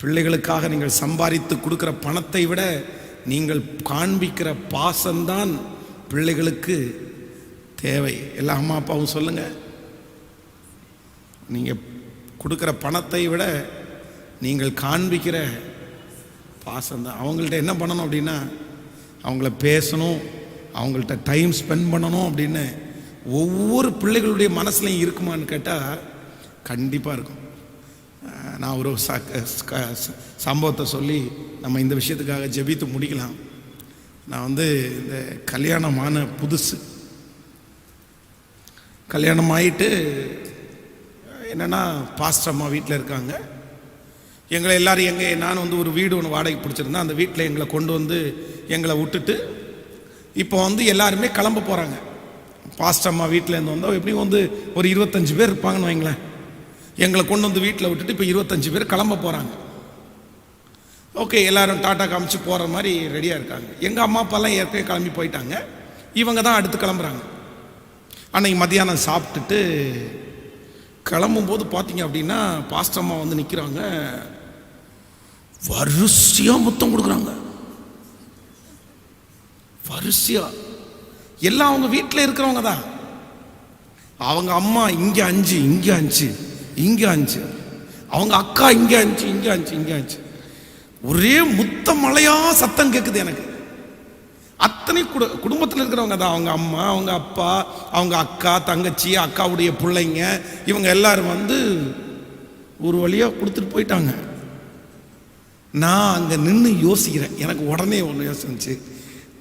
பிள்ளைகளுக்காக நீங்கள் சம்பாதித்து கொடுக்குற பணத்தை விட நீங்கள் காண்பிக்கிற பாசம்தான் பிள்ளைகளுக்கு தேவை. எல்லா அம்மா அப்பாவும் சொல்லுங்க. நீங்கள் கொடுக்குற பணத்தை விட நீங்கள் காண்பிக்கிற பாசம்தான். அவங்கள்ட்ட என்ன பண்ணணும் அப்படின்னா அவங்கள பேசணும் அவங்கள்ட்ட டைம் ஸ்பெண்ட் பண்ணணும் அப்படின்னு ஒவ்வொரு பிள்ளைகளுடைய மனசுலையும் இருக்குமான்னு கேட்டால் கண்டிப்பாக இருக்கும். நான் ஒரு ச க- சம்பவத்தை சொல்லி நம்ம இந்த விஷயத்துக்காக ஜெபித்து முடிக்கலாம். நான் வந்து இந்த கல்யாணமான புதுசு. கல்யாணம் ஆகிட்டு என்னென்னா பாஸ்டர் அம்மா வீட்டில் இருக்காங்க. எங்களை எல்லோரும் எங்கே நான் வந்து ஒரு வீடு ஒன்று வாடகைக்கு பிடிச்சிருந்தேன். அந்த வீட்டில் எங்களை கொண்டு வந்து எங்களை விட்டுட்டு இப்போ வந்து எல்லாருமே கிளம்ப போகிறாங்க பாஸ்டர் அம்மா வீட்டிலேருந்து வந்தால் எப்படியும் வந்து ஒரு இருபத்தஞ்சு பேர் இருப்பாங்கன்னு வைங்களேன். எங்களை கொண்டு வந்து வீட்டில் விட்டுட்டு இப்போ இருபத்தஞ்சு பேர் கிளம்ப போகிறாங்க ஓகே எல்லாரும் டாட்டா காமிச்சு போகிற மாதிரி ரெடியாக இருக்காங்க. எங்கள் அம்மா அப்பாலாம் ஏற்கனவே கிளம்பி போயிட்டாங்க. இவங்க தான் அடுத்து கிளம்புறாங்க. அன்னைக்கு மத்தியானம் சாப்பிட்டுட்டு கிளம்பும்போது பார்த்தீங்க அப்படின்னா பாஸ்டர் அம்மா வந்து நிற்கிறாங்க வரிசையாக முத்தம் கொடுக்குறாங்க. வரிசையா. எல்லாம் அவங்க வீட்டில் இருக்கிறவங்க தான். அவங்க அம்மா இங்கே அஞ்சு இங்கே அஞ்சு. இங்கே ஆச்சு அவங்க அக்கா இங்கே ஆச்சு இங்கே ஆச்சு இங்கே ஆச்சு ஒரே முத்த மலையாக சத்தம் கேட்குது எனக்கு. அத்தனை குடு குடும்பத்தில் இருக்கிறவங்க தான். அவங்க அம்மா அவங்க அப்பா அவங்க அக்கா தங்கச்சி அக்காவுடைய பிள்ளைங்க இவங்க எல்லாரும் வந்து ஒரு வழியாக கொடுத்துட்டு போயிட்டாங்க. நான் அங்கே நின்று யோசிக்கிறேன். எனக்கு உடனே ஒன்று யோசிச்சு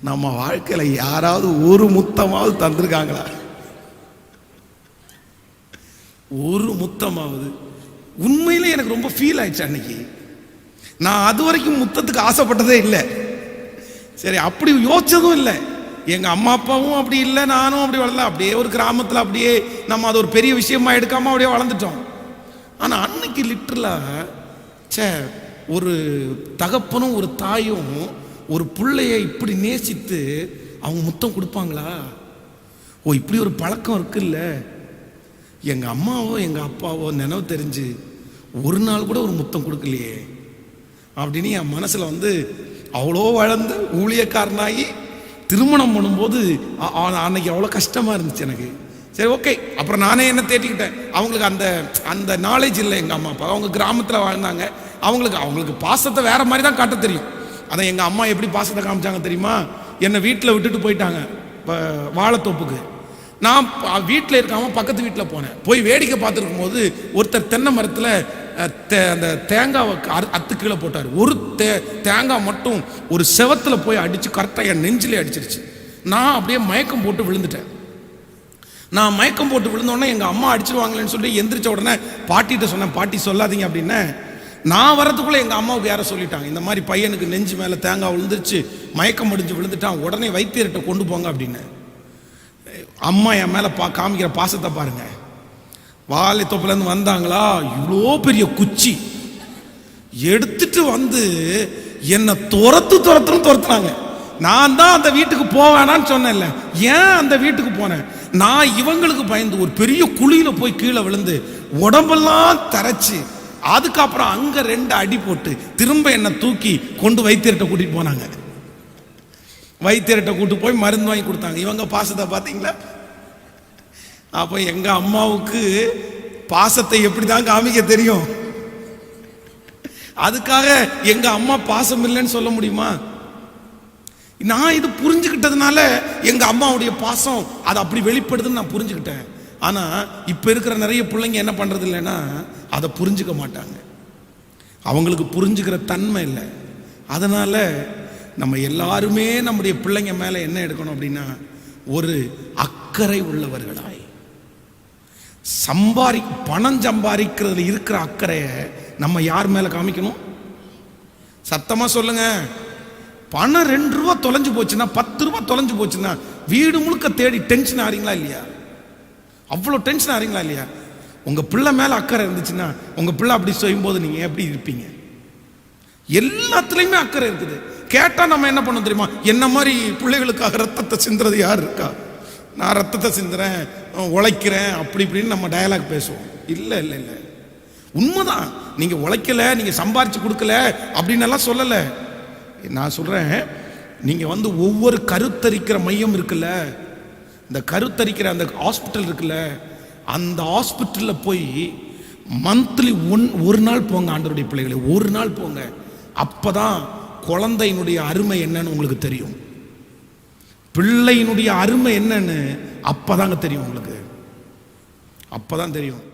நம்ம வாழ்க்கையில் யாராவது ஒரு முத்தமாவது தந்திருக்காங்களா? ஒரு முத்தமாவது. உண்மையிலே எனக்கு ரொம்ப ஃபீல் ஆயிடுச்சு அன்னைக்கு. நான் அது வரைக்கும் முத்தத்துக்கு ஆசைப்பட்டதே இல்லை. சரி அப்படி யோசிச்சதும் இல்லை. எங்கள் அம்மா அப்பாவும் அப்படி இல்லை நானும் அப்படி வளரல. அப்படியே ஒரு கிராமத்தில் அப்படியே நம்ம அது ஒரு பெரிய விஷயமா எடுக்காமல் அப்படியே வளர்ந்துட்டோம். ஆனால் அன்னைக்கு லிட்டரலா ச்சே ஒரு தகப்பனும் ஒரு தாயும் ஒரு பிள்ளைய இப்படி நேசித்து அவங்க முத்தம் கொடுப்பாங்களா? ஓ இப்படி ஒரு பழக்கம் இருக்குல்ல. எங்கள் அம்மாவோ எங்கள் அப்பாவோ நினைவு தெரிஞ்சு ஒரு நாள் கூட ஒரு முத்தம் கொடுக்கலையே. அப்படின்னு என் மனசில் வந்து அவ்வளோ வளர்ந்து ஊழியக்காரனாகி திருமணம் பண்ணும்போது அன்னைக்கு அவ்வளோ கஷ்டமாக இருந்துச்சு எனக்கு. சரி ஓகே. அப்புறம் நானே என்ன தேட்டிக்கிட்டேன்? அவங்களுக்கு அந்த அந்த நாலேஜ் இல்லை எங்கள் அம்மா அப்பா. அவங்க கிராமத்தில் வாழ்ந்தாங்க. அவங்களுக்கு அவங்களுக்கு பாசத்தை வேற மாதிரி தான் காட்ட தெரியும். அதான் எங்கள் அம்மா எப்படி பாசத்தை காமிச்சாங்க தெரியுமா? என்னை வீட்டில் விட்டுட்டு போயிட்டாங்க வாழைத்தோப்புக்கு. நான் வீட்டில் இருக்காம பக்கத்து வீட்டில் போனேன். போய் வேடிக்கை பார்த்துருக்கும் போது ஒருத்தர் தென்னை மரத்தில் தே- அந்த தேங்காவை அறு- அத்து கீழே போட்டார். ஒரு தே தேங்காய் மட்டும் ஒரு செவத்தில் போய் அடித்து கரெக்டாக என் நெஞ்சிலே அடிச்சிருச்சு. நான் அப்படியே மயக்கம் போட்டு விழுந்துட்டேன். நான் மயக்கம் போட்டு விழுந்தோடனே எங்கள் அம்மா அடிச்சிருவாங்களேன்னு சொல்லி எந்திரிச்ச உடனே பாட்டிகிட்ட சொன்னேன் பாட்டி சொல்லாதீங்க அப்படின்னு. நான் வரதுக்குள்ளே எங்கள் அம்மாவுக்கு யாரை சொல்லிட்டாங்க இந்த மாதிரி பையனுக்கு நெஞ்சு மேலே தேங்காய் விழுந்துருச்சு மயக்கம் அடிஞ்சு விழுந்துட்டான் உடனே வைத்தியர்கிட்ட கொண்டு போங்க அப்படின்னு. அம்மா என் மேலே பா காமிக்கிற பாசத்தை பாருங்க. வாழைத்தோப்புலேருந்து வந்தாங்களா? இவ்வளோ பெரிய குச்சி. எடுத்துட்டு வந்து என்னை துரத்து துரத்துன்னு துரத்துனாங்க. நான் தான் அந்த வீட்டுக்கு போவேனான்னு சொன்னேன்ல. ஏன் அந்த வீட்டுக்கு போனேன்? நான் இவங்களுக்கு பயந்து ஒரு பெரிய குழியில் போய் கீழே விழுந்து உடம்பெல்லாம் தரைச்சி அதுக்கப்புறம் அங்க ரெண்டு அடி போட்டு திரும்ப என்னை தூக்கி கொண்டு வைத்தியர்கிட்ட கூட்டிட்டு போனாங்க. வைத்தியர்கிட்ட கூட்டு போய் மருந்து வாங்கி கொடுத்தாங்க. இவங்க பாசத்தை பார்த்தீங்களா? அப்போ எங்கள் அம்மாவுக்கு பாசத்தை எப்படி தான் காமிக்க தெரியும்? அதுக்காக எங்க அம்மா பாசம் இல்லைன்னு சொல்ல முடியுமா? நான் இது புரிஞ்சுக்கிட்டதுனால எங்க அம்மாவுடைய பாசம் அது அப்படி வெளிப்படுதுன்னு நான் புரிஞ்சுக்கிட்டேன். ஆனா இப்ப இருக்கிற நிறைய பிள்ளைங்க என்ன பண்றது இல்லைன்னா அதை புரிஞ்சுக்க மாட்டாங்க. அவங்களுக்கு புரிஞ்சுக்கிற தன்மை இல்லை. அதனால நம்ம எல்லாருமே நம்முடைய பிள்ளைங்க மேல என்ன எடுக்கணும் அப்படின்னா ஒரு அக்கறை உள்ளவர்களாக சம்பாரி பணம் சம்பாதிக்கிறதுல இருக்கிற அக்கறையை நம்ம யார் மேல காமிக்கணும்? சத்தமா சொல்லுங்க. பணம் ரெண்டு ரூபா தொலைஞ்சு போச்சுன்னா பத்து ரூபா தொலைஞ்சு போச்சுன்னா வீடு முழுக்க தேடி டென்ஷன் ஆறீங்களா இல்லையா? அவ்வளோ டென்ஷன் ஆறீங்களா இல்லையா? உங்க பிள்ளை மேல அக்கறை இருந்துச்சுன்னா உங்க பிள்ளை அப்படி செய்யும்போது நீங்க எப்படி இருப்பீங்க? எல்லாத்துலயுமே அக்கறை இருக்குது. கேட்டா நம்ம என்ன பண்ணோம் தெரியுமா? என்ன மாதிரி பிள்ளைகளுக்காக ரத்தத்தை சிந்துறது யார் இருக்கா? நான் ரத்தத்தை சிந்துறேன் உழைக்கிறேன் அப்படி இப்படின்னு நம்ம டயலாக் பேசுவோம். இல்லை இல்லை இல்லை. உண்மைதான். நீங்கள் உழைக்கல நீங்கள் சம்பாரிச்சு கொடுக்கல அப்படின்னு சொல்லலை. நான் சொல்கிறேன் நீங்கள் வந்து ஒவ்வொரு கருத்தரிக்கிற மையம் இருக்குல்ல? இந்த கருத்தரிக்கிற அந்த ஹாஸ்பிட்டல் இருக்குல்ல? அந்த ஹாஸ்பிட்டலில் போய் மந்த்லி ஒன் ஒரு நாள் போங்க ஆண்டருடைய பிள்ளைகளை ஒரு நாள் போங்க. அப்போ தான் குழந்தையினுடைய அருமை என்னன்னு உங்களுக்கு தெரியும். பிள்ளையினுடைய அருமை என்னன்னு அப்பதாங்க தெரியும் உங்களுக்கு. அப்பதான் தெரியும்.